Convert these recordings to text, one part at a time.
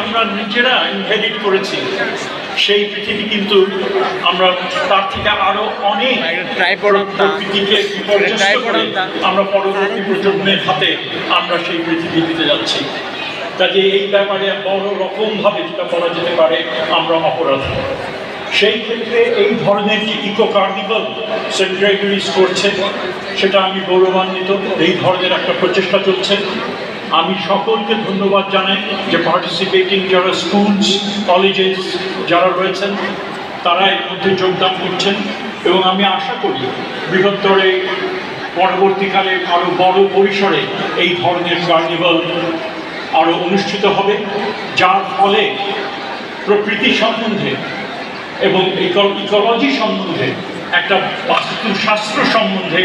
আমরা নিজেরা ইনহেরিট করেছি। সেই পৃথিবী কিন্তু আমরা তার থেকে আরও অনেক বিপর্যস্ত করে আমরা পরবর্তী প্রজন্মের হাতে আমরা সেই পৃথিবী দিতে যাচ্ছি। কাজে এই ব্যাপারে বড় রকমভাবে যেটা বলা যেতে পারে আমরা অপরাধী। সেই ক্ষেত্রে এই ধরনের যে ইকো কার্নিভাল সেন্ট গ্রেগরিজ করছে সেটা আমি গৌরবান্বিত। এই ধরনের একটা প্রচেষ্টা চলছে। আমি সকলকে ধন্যবাদ জানাই যে পার্টিসিপেটিং যারা স্কুলস কলেজেস যারা রয়েছেন, তারা এর মধ্যে যোগদান করছেন এবং আমি আশা করি বৃহত্তরে পরবর্তীকালে আরও বড় পরিসরে এই ধরনের কার্নিভাল আরও অনুষ্ঠিত হবে, যার ফলে প্রকৃতি সম্বন্ধে এবং ইকোলজি সম্বন্ধে একটা বাস্তুশাস্ত্র সম্বন্ধে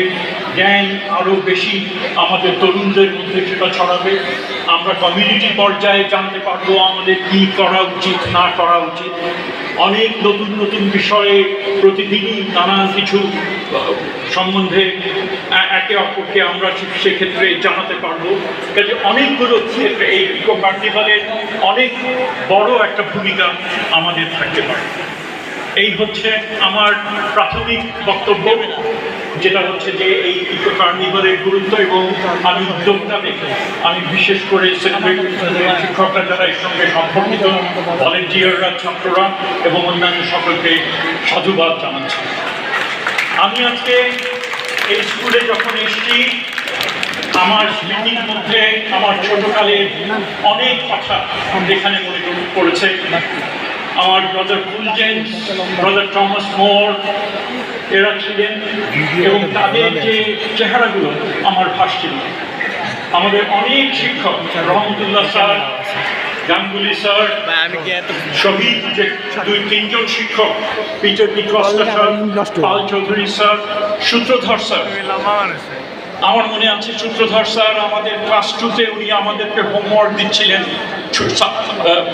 জ্ঞান আরও বেশি আমাদের তরুণদের মধ্যে সেটা ছড়াবে আমরা কমিউনিটি পর্যায়ে জানতে পারব আমাদের কী করা উচিত, না করা উচিত। অনেক নতুন নতুন বিষয়ে প্রতিদিনই নানান কিছু, সম্বন্ধে একে অপরকে আমরা সেক্ষেত্রে জানাতে পারব। কাজে অনেকগুলো ক্ষেত্রে এই ইকো কার্নিভালের অনেক বড় একটা ভূমিকা আমাদের থাকতে পারে। এই হচ্ছে আমার প্রাথমিক বক্তব্য। যেটা হচ্ছে যে এই ইকো কার্নিভালের গুরুত্ব এবং আমি উদ্যোগটা দেখে আমি বিশেষ করে শিক্ষকরা যারা এর সঙ্গে সম্পর্কিত ভলেন্টিয়াররা ছাত্ররা এবং অন্যান্য সকলকে সাধুবাদ জানাচ্ছি। আমি আজকে এই স্কুলে যখন এসেছি, আমার স্মৃতির মধ্যে আমার ছোটকালের অনেক কথা এখানে মনে করে- পড়েছে আমার brother Fulgence brother Thomas More এরা ছিলেন এবং তাদের যে চেহারাগুলো আমার ভাসছিল। আমাদের অনেক শিক্ষক রহমতুল্লাহ স্যার গাঙ্গুলি স্যার আমি শহীদ যে দুই তিনজন শিক্ষক Peter D'Costa sir Pal Chowdhury sir Sutradhar sir. আমার মনে আছে সূত্রধর স্যার, আমাদের ক্লাস টুতে উনি আমাদেরকে হোমওয়ার্ক দিচ্ছিলেন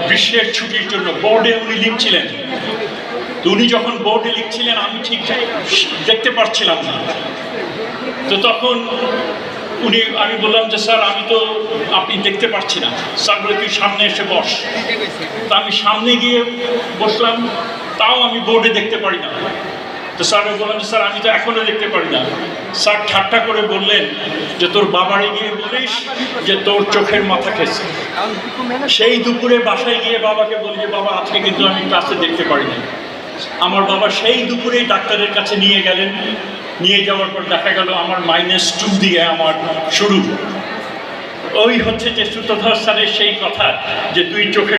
গ্রীষ্মের ছুটির জন্য। বোর্ডে উনি লিখছিলেন। উনি যখন বোর্ডে লিখছিলেন, আমি ঠিক দেখতে পারছিলাম না। তো তখন উনি, আমি বললাম যে, স্যার, আমি তো আপনি দেখতে পাচ্ছি না। স্যার বলে, তুই সামনে এসে বস। তা আমি সামনে গিয়ে বসলাম, তাও আমি বোর্ডে দেখতে পারি না। তো স্যার বললাম স্যার, আমি তো এখনও দেখতে পারি না। স্যার, ঠাট্টা করে বললেন যে, তোর বাবারে গিয়ে বলিস যে, তোর চোখের মাথা খেয়েছে। সেই দুপুরে বাসায় গিয়ে বাবাকে বলি যে, বাবা, আজকে কিন্তু আমি ক্লাসে দেখতে পারি না আমার বাবা সেই দুপুরেই ডাক্তারের কাছে নিয়ে গেলেন। নিয়ে যাওয়ার পর দেখা গেল আমার মাইনাস টু দিয়ে আমার শুরু। ওই হচ্ছে যে সূত্রধর স্যারের সেই কথা যে, তুই চোখে